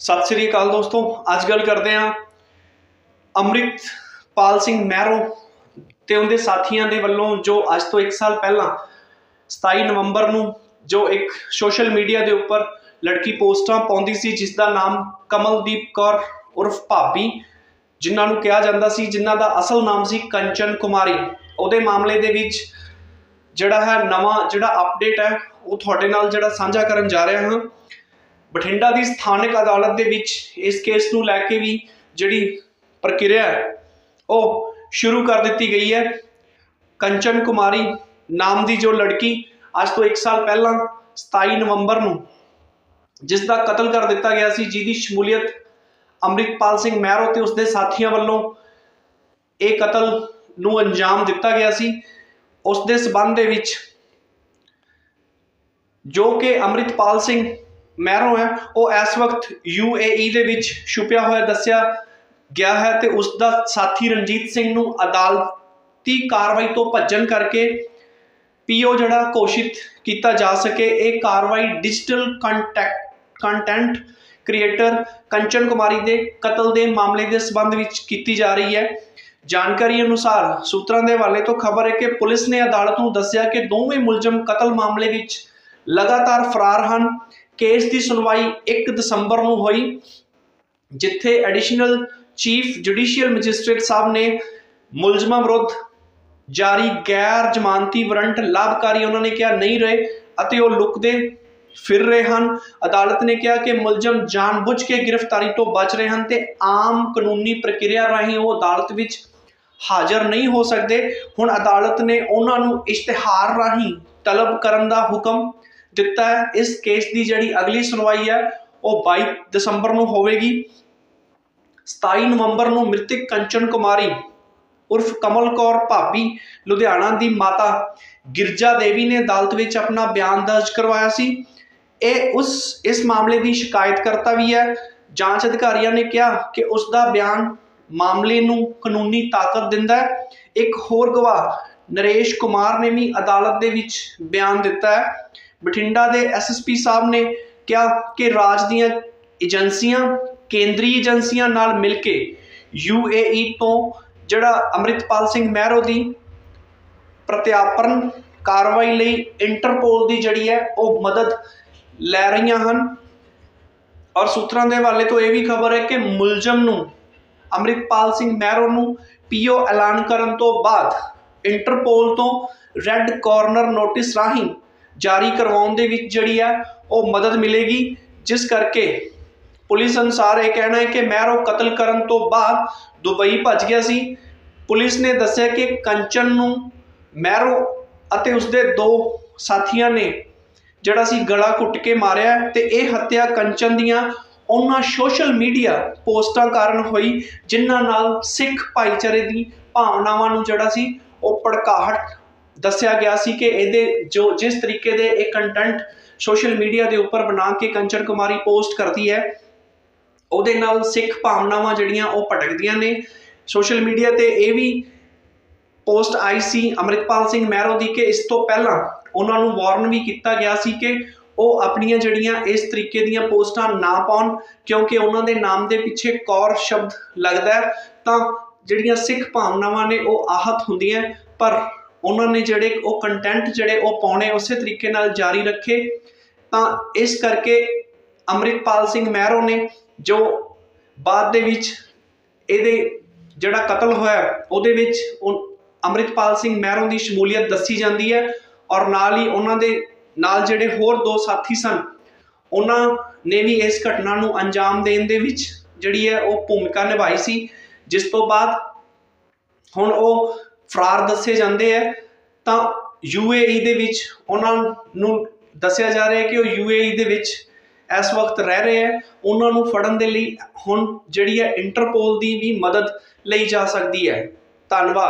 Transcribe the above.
ਸਤਿ ਸ੍ਰੀ ਅਕਾਲ ਦੋਸਤੋ, ਅੱਜ ਗੱਲ ਕਰਦੇ ਹਾਂ ਅੰਮ੍ਰਿਤਪਾਲ ਸਿੰਘ ਮਹਿਰੋ ਤੇ ਉਹਦੇ ਸਾਥੀਆਂ ਦੇ ਵੱਲੋਂ ਜੋ ਅੱਜ ਤੋਂ 1 ਸਾਲ ਪਹਿਲਾਂ 27 ਨਵੰਬਰ ਨੂੰ ਜੋ ਇੱਕ ਸੋਸ਼ਲ ਮੀਡੀਆ ਦੇ ਉੱਪਰ ਲੜਕੀ ਪੋਸਟਾਂ ਪਾਉਂਦੀ ਸੀ ਜਿਸ ਦਾ ਨਾਮ ਕਮਲਦੀਪ ਕੌਰ ਉਰਫ ਭਾਬੀ, ਜਿਨ੍ਹਾਂ ਨੂੰ ਕਿਹਾ ਜਾਂਦਾ ਸੀ, ਜਿਨ੍ਹਾਂ ਦਾ ਅਸਲ ਨਾਮ ਸੀ ਕੰਚਨ ਕੁਮਾਰੀ। ਉਹਦੇ ਮਾਮਲੇ ਦੇ ਵਿੱਚ ਜਿਹੜਾ ਹੈ ਨਵਾਂ ਜਿਹੜਾ ਅਪਡੇਟ ਹੈ, ਉਹ ਤੁਹਾਡੇ ਨਾਲ ਜਿਹੜਾ ਸਾਂਝਾ ਕਰਨ ਜਾ ਰਿਹਾ ਹਾਂ। ਬਠਿੰਡਾ ਦੀ ਸਥਾਨਕ ਅਦਾਲਤ ਦੇ ਵਿੱਚ ਇਸ ਕੇਸ ਨੂੰ ਲੈ ਕੇ ਵੀ ਜਿਹੜੀ ਪ੍ਰਕਿਰਿਆ ਉਹ ਸ਼ੁਰੂ ਕਰ ਦਿੱਤੀ ਗਈ ਹੈ। ਕੰਚਨ ਕੁਮਾਰੀ ਨਾਮ ਦੀ ਜੋ ਲੜਕੀ ਅੱਜ ਤੋਂ 1 ਸਾਲ ਪਹਿਲਾਂ 27 ਨਵੰਬਰ ਨੂੰ ਜਿਸ ਦਾ ਕਤਲ ਕਰ ਦਿੱਤਾ ਗਿਆ ਸੀ, ਜਿਹਦੀ ਸ਼ਮੂਲੀਅਤ ਅੰਮ੍ਰਿਤਪਾਲ ਸਿੰਘ ਮਹਿਰੋ ਤੇ ਉਸਦੇ ਸਾਥੀਆਂ ਵੱਲੋਂ ਇਹ ਕਤਲ ਨੂੰ ਅੰਜਾਮ ਦਿੱਤਾ ਗਿਆ ਸੀ। ਉਸ ਦੇ ਸਬੰਧ ਦੇ ਵਿੱਚ ਜੋ ਕਿ ਅੰਮ੍ਰਿਤਪਾਲ ਸਿੰਘ ਮਹਿਰੋ ਹੈ। ਉਹ ਇਸ ਵਕਤ UAE ਦੇ ਵਿੱਚ ਛੁਪਿਆ ਹੋਇਆ ਦੱਸਿਆ ਗਿਆ ਹੈ ਤੇ ਉਸ ਦਾ ਸਾਥੀ ਰਣਜੀਤ ਸਿੰਘ ਨੂੰ ਅਦਾਲਤੀ ਕਾਰਵਾਈ ਤੋਂ ਭੱਜਣ ਕਰਕੇ ਪੀਓ ਜਿਹੜਾ ਘੋਸ਼ਿਤ ਕੀਤਾ ਜਾ ਸਕੇ। ਇਹ ਕਾਰਵਾਈ digital contact content creator Kanchan Kumari ਦੇ ਕਤਲ ਦੇ ਮਾਮਲੇ ਦੇ ਸਬੰਧ ਵਿੱਚ ਕੀਤੀ ਜਾ ਰਹੀ ਹੈ। ਜਾਣਕਾਰੀ ਅਨੁਸਾਰ ਸੂਤਰਾਂ ਦੇ ਹਵਾਲੇ ਤੋਂ ਖਬਰ ਹੈ ਕਿ ਪੁਲਿਸ ਨੇ ਅਦਾਲਤ ਨੂੰ ਦੱਸਿਆ ਕਿ ਦੋਵੇਂ ਮੁਲਜ਼ਮ ਕਤਲ ਮਾਮਲੇ ਵਿੱਚ ਲਗਾਤਾਰ ਫਰਾਰ ਹਨ। ਕੇਸ ਦੀ ਸੁਣਵਾਈ 1 ਦਸੰਬਰ ਨੂੰ ਹੋਈ, ਜਿੱਥੇ additional chief judicial magistrate sahib ਨੇ ਮੁਲਜ਼ਮਾਂ ਵਿਰੁੱਧ ਜਾਰੀ ਗੈਰ ਜ਼ਮਾਨਤੀ ਵਾਰੰਟ ਲਾਭਕਾਰੀ ਉਹਨਾਂ ਨੇ ਕਿਹਾ ਨਹੀਂ ਰਹੇ ਅਤੇ ਉਹ ਲੁਕਦੇ ਫਿਰ ਰਹੇ ਹਨ। ਅਦਾਲਤ ਨੇ ਕਿਹਾ ਕਿ ਮੁਲਜ਼ਮ ਜਾਣਬੁੱਝ ਕੇ ਗ੍ਰਿਫਤਾਰੀ ਤੋਂ ਬਚ ਰਹੇ ਹਨ ਤੇ ਆਮ ਕਾਨੂੰਨੀ ਪ੍ਰਕਿਰਿਆ ਰਾਹੀਂ ਉਹ ਅਦਾਲਤ ਵਿੱਚ ਹਾਜ਼ਰ ਨਹੀਂ ਹੋ ਸਕਦੇ। ਹੁਣ ਅਦਾਲਤ ਨੇ ਉਹਨਾਂ ਨੂੰ ਇਸ਼ਤਿਹਾਰ ਰਾਹੀਂ ਤਲਬ ਕਰਨ ਦਾ ਹੁਕਮ ਦਿੱਤਾ ਹੈ। ਇਸ ਕੇਸ ਦੀ ਜਿਹੜੀ ਅਗਲੀ ਸੁਣਵਾਈ ਹੈ, ਉਹ 22 ਦਸੰਬਰ ਨੂੰ ਹੋਵੇਗੀ। 27 ਨਵੰਬਰ ਨੂੰ ਮ੍ਰਿਤਕ ਕੰਚਨ ਕੁਮਾਰੀ, ਉਰਫ ਕਮਲ ਕੌਰ ਭਾਬੀ, ਲੁਧਿਆਣਾ ਦੀ ਮਾਤਾ ਗਿਰਜਾ ਦੇਵੀ ਨੇ ਅਦਾਲਤ ਵਿੱਚ ਆਪਣਾ ਬਿਆਨ ਦਰਜ ਕਰਵਾਇਆ ਸੀ। ਇਹ ਉਸ, ਇਸ ਮਾਮਲੇ ਦੀ ਸ਼ਿਕਾਇਤਕਰਤਾ ਵੀ ਹੈ। ਜਾਂਚ ਅਧਿਕਾਰੀਆਂ ਨੇ ਕਿਹਾ ਕਿ ਉਸ ਦਾ ਬਿਆਨ ਮਾਮਲੇ ਨੂੰ ਕਾਨੂੰਨੀ ਤਾਕਤ ਦਿੰਦਾ ਹੈ। ਇੱਕ ਹੋਰ ਗਵਾਹ ਨਰੇਸ਼ ਕੁਮਾਰ ਨੇ ਵੀ ਅਦਾਲਤ ਦੇ ਵਿੱਚ ਬਿਆਨ ਦਿੱਤਾ ਹੈ। ਬਠਿੰਡਾ ਦੇ ਐਸਐਸਪੀ ਸਾਹਿਬ ਨੇ ਕਿਹਾ ਕਿ ਰਾਜ ਦੀਆਂ ਏਜੰਸੀਆਂ, ਕੇਂਦਰੀ ਏਜੰਸੀਆਂ ਨਾਲ ਮਿਲ ਕੇ UAE ਤੋਂ ਜਿਹੜਾ ਅੰਮ੍ਰਿਤਪਾਲ ਸਿੰਘ ਮਹਿਰੋ ਦੀ ਪ੍ਰਤਿਆਪਨ ਕਾਰਵਾਈ ਲਈ ਇੰਟਰਪੋਲ ਦੀ ਜਿਹੜੀ ਹੈ ਉਹ ਮਦਦ ਲੈ ਰਹੀਆਂ ਹਨ। ਔਰ ਸੂਤਰਾਂ ਦੇ ਹਵਾਲੇ ਤੋਂ ਇਹ ਵੀ ਖਬਰ ਹੈ ਕਿ ਮੁਲਜ਼ਮ ਨੂੰ, ਅੰਮ੍ਰਿਤਪਾਲ ਸਿੰਘ ਮਹਿਰੋ ਨੂੰ ਪੀਓ ਐਲਾਨ ਕਰਨ ਤੋਂ ਬਾਅਦ ਇੰਟਰਪੋਲ ਤੋਂ ਰੈੱਡ ਕਾਰਨਰ ਨੋਟਿਸ ਰਾਹੀਂ ਜਾਰੀ ਕਰਵਾਉਣ ਦੇ ਵਿੱਚ ਜਿਹੜੀ ਹੈ ਉਹ ਮਦਦ ਮਿਲੇਗੀ। ਜਿਸ ਕਰਕੇ ਪੁਲਿਸ ਅਨੁਸਾਰ ਇਹ ਕਹਿਣਾ ਹੈ ਕਿ ਮਹਿਰੋ ਕਤਲ ਕਰਨ ਤੋਂ ਬਾਅਦ ਦੁਬਈ ਭੱਜ ਗਿਆ ਸੀ। ਪੁਲਿਸ ਨੇ ਦੱਸਿਆ ਕਿ ਕੰਚਨ ਨੂੰ ਮਹਿਰੋ ਅਤੇ ਉਸਦੇ ਦੋ ਸਾਥੀਆਂ ਨੇ ਜਿਹੜਾ ਸੀ ਗਲਾ ਘੁੱਟ ਕੇ ਮਾਰਿਆ ਤੇ ਇਹ ਹੱਤਿਆ ਕੰਚਨ ਦੀਆਂ ਉਹਨਾਂ ਸੋਸ਼ਲ ਮੀਡੀਆ ਪੋਸਟਾਂ ਕਾਰਨ ਹੋਈ, ਜਿਨ੍ਹਾਂ ਨਾਲ ਸਿੱਖ ਭਾਈਚਾਰੇ ਦੀ ਭਾਵਨਾਵਾਂ ਨੂੰ ਜਿਹੜਾ ਸੀ ਉਹ ਭੜਕਾਹਟ ਦੱਸਿਆ ਗਿਆ ਸੀ ਕਿ ਇਹਦੇ ਜੋ ਜਿਸ ਤਰੀਕੇ ਦੇ ਇਹ ਕੰਟੈਂਟ ਸੋਸ਼ਲ ਮੀਡੀਆ ਦੇ ਉੱਪਰ ਬਣਾ ਕੇ ਕੰਚਨ ਕੁਮਾਰੀ ਪੋਸਟ ਕਰਦੀ ਹੈ, ਉਹਦੇ ਨਾਲ ਸਿੱਖ ਭਾਵਨਾਵਾਂ ਜਿਹੜੀਆਂ ਉਹ ਭਟਕਦੀਆਂ ਨੇ। ਸੋਸ਼ਲ ਮੀਡੀਆ ਤੇ ਇਹ ਵੀ ਪੋਸਟ ਆਈ ਸੀ ਅਮਰਿਤਪਾਲ ਸਿੰਘ ਮਹਿਰੋ ਦੀ ਕਿ ਇਸ ਤੋਂ ਪਹਿਲਾਂ ਉਹਨਾਂ ਨੂੰ ਵਾਰਨ ਵੀ ਕੀਤਾ ਗਿਆ ਸੀ ਕਿ ਉਹ ਆਪਣੀਆਂ ਜਿਹੜੀਆਂ ਇਸ ਤਰੀਕੇ ਦੀਆਂ ਪੋਸਟਾਂ ਨਾ ਪਾਉਣ, ਕਿਉਂਕਿ ਉਹਨਾਂ ਦੇ ਨਾਮ ਦੇ ਪਿੱਛੇ ਕੌਰ ਸ਼ਬਦ ਲੱਗਦਾ ਤਾਂ ਜਿਹੜੀਆਂ ਸਿੱਖ ਭਾਵਨਾਵਾਂ ਨੇ ਉਹ ਆਹਤ ਹੁੰਦੀਆਂ ਪਰ ਉਹਨਾਂ ਨੇ ਜਿਹੜੇ ਉਹ ਕੰਟੈਂਟ ਜਿਹੜੇ ਉਹ ਪਾਉਣੇ ਉਸੇ ਤਰੀਕੇ ਨਾਲ ਜਾਰੀ ਰੱਖੇ, ਤਾਂ ਇਸ ਕਰਕੇ ਅੰਮ੍ਰਿਤਪਾਲ ਸਿੰਘ ਮਹਿਰੋ ਨੇ ਜੋ ਬਾਅਦ ਦੇ ਵਿੱਚ ਇਹਦੇ ਜਿਹੜਾ ਕਤਲ ਹੋਇਆ, ਉਹਦੇ ਵਿੱਚ ਅੰਮ੍ਰਿਤਪਾਲ ਸਿੰਘ ਮਹਿਰੋ ਦੀ ਸ਼ਮੂਲੀਅਤ ਦੱਸੀ ਜਾਂਦੀ ਹੈ ਔਰ ਨਾਲ ਹੀ ਉਹਨਾਂ ਦੇ ਨਾਲ ਜਿਹੜੇ ਹੋਰ ਦੋ ਸਾਥੀ ਸਨ, ਉਹਨਾਂ ਨੇ ਵੀ ਇਸ ਘਟਨਾ ਨੂੰ ਅੰਜਾਮ ਦੇਣ ਦੇ ਵਿੱਚ ਜਿਹੜੀ ਹੈ ਉਹ ਭੂਮਿਕਾ ਨਿਭਾਈ ਸੀ, ਜਿਸ ਤੋਂ ਬਾਅਦ ਹੁਣ ਉਹ ਫਰਾਰ ਦੱਸੇ ਜਾਂਦੇ ਹੈ ਤਾਂ UAE ਦੇ ਵਿੱਚ ਉਹਨਾਂ ਨੂੰ ਦੱਸਿਆ ਜਾ ਰਿਹਾ ਹੈ ਕਿ ਉਹ UAE ਦੇ ਵਿੱਚ ਇਸ ਵਕਤ ਰਹਿ ਰਹੇ ਹੈ ਉਹਨਾਂ ਨੂੰ ਫੜਨ ਦੇ ਲਈ ਹੁਣ ਜਿਹੜੀ ਹੈ ਇੰਟਰਪੋਲ ਦੀ ਵੀ ਮਦਦ ਲਈ ਜਾ ਸਕਦੀ ਹੈ। ਧੰਨਵਾਦ।